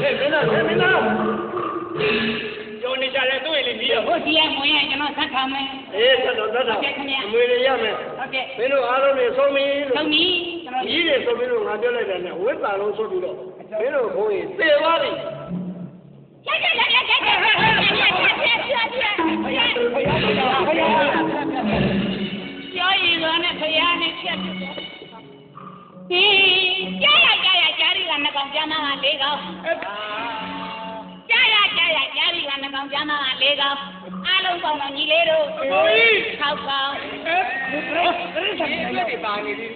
ဟဲ့မင်းသားမင်းသားကျော်နေကြတယ်သူ့ရဲ့လေပြီးတော့ဘုရားကြီးမွေးရင်ကျွန်တော်ဆက်ထောင်မယ်အေးဆက်တော့ဆက်တော့အမွေတွေရမယ်ဟုတ်ကဲ့မင်းတို့အားလုံးတွေဆုံးပြီလို့သုံးပြီကျွန်တော်ကြီးတွေဆိုပြီးတော့ငါပြောလိုက်တယ်နဲ့ဝိပါလုံးဆိုပြီးတော့မင်းတို့ဘုန်းကြီးသေသွားပြီချက်ချက်ချက်ချက်ချက်ချက်ချက်ချက်ချက်ကျော်ရည်တော်နဲ့ဖရာနဲ့ချက်ချက်ဟင်းကြားရကြားရကြားရီ ကနှစ်ကောင်ကြားမကလေးကောင်ကြားရကြားရကြားရီကနှစ်ကောင်ကြားမကလေးကောင်အားလုံးပေါင်းတော့ညီလေးတို့၆ကောင်တွေပါနေပြီ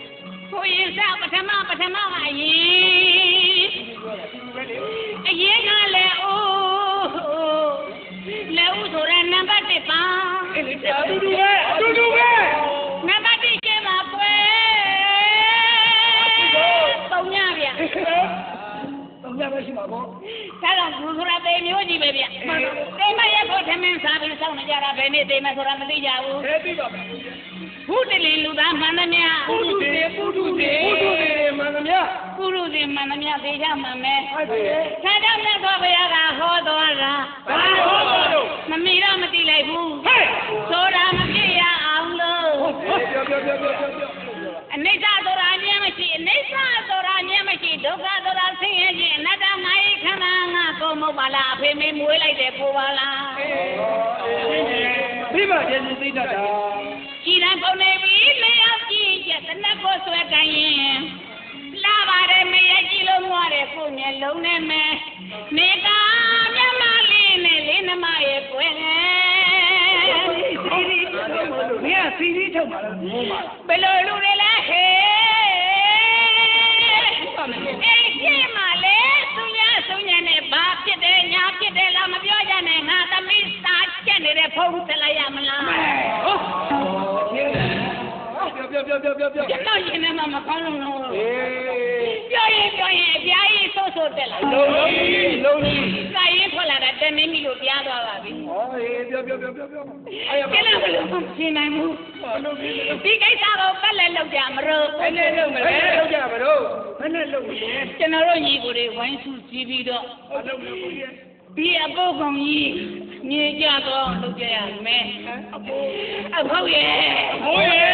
ကိုရင်စပထမပထမကအရင်အရင်ကလည်းအိုးလက်ဦးဆိုတဲ့နံပါတ်1ပါ ပဲရှိမှာပေါ့ဒါတော့ဘူဆိုရတဲ့မျိုးကြီးပဲဗျတိမရဲ့ဖို့ထမင်းစားပြီးစောင့်နေကြတာဘယ်နေ့တိမဆိုတာမသိကြဘူးခဲသိပါမယ်ဘူးတလင်လူသားမှန်သမျှပုထုတေပုထုတေပုထုတေမှန်သမျှပုရုဇဉ်မှန်သမျှသိကြမှန်မယ်ဟုတ်တယ်ဆန္ဒမြတ်စွာဘုရားကဟောတော်တာဘာလို့ဟောပါလို့မမီတော့မသိလိုက်ဘူးဟဲ့ဆိုတာမဖြစ်ရအောင်လို့ပြောပြောပြောပြောပြောပြောအနိစ္စဆိုတာအမြဲမရှိအနိစ္စဆိုတာအမြဲမရှိဒုက္ခဆိုတာ ဆင်းရဲခြင်းအနတ္တငါ၏ခန္ဓာငါကိုယ်မဟုတ်ပါလားအဖေမေမွေးလိုက်တယ်ကိုပါလားပြီးမှကျေစုသိတတ်တာကြည်တန်းကုန်နေပြီလျှောက်ကြည့်ချက်တနက်ကိုဆွဲကိုင်းရင်လာပါတယ်မေရဲ့ကြည့်လို့ငွားတယ်ကိုမျက်လုံးနဲ့မဲမေကမျက်မလေးနဲ့လေးနှမရဲ့ကွယ်မင်းကစီစီထုတ်ပါလားမိုးပါဘယ်လိုလူတွေလဲဟဲ့ ချက်နေတဲ့ဖုန်းဆက်လိုက်ရမလားဟုတ်ပြောပြောပြောပြောပြောကျွန်တော်ရှင်နေမှာမကောင်းလို့လို့အေးပြောရင်ပြောရင်အပြားကြီးဆိုးဆိုးတက်လာလုံးလုံးလုံးလုံးစာရင်ထွက်လာတာတမင်းမီလို့တရားသွားပါပြီဟောအေးပြောပြောပြောပြောပြောအဲ့ရကျလာဘယ်လိုမှရှင်းနိုင်ဘူးဒီကိစ္စကိုပတ်လက်လောက်ကြမလို့ဘယ်နဲ့လုံးမလဲလုံးကြမလို့ဘယ်နဲ့လုံးမလဲကျွန်တော်တို့ညီကိုတွေဝိုင်းစုစည်းပြီးတော့ဘာလုံးလဲကိုကြီးဒီအပုပ်ကောင်ကြီး မြေကြတော့လုပ်ကြရမယ်အဖိုးအဖေရဲ့အဖိုးရဲ့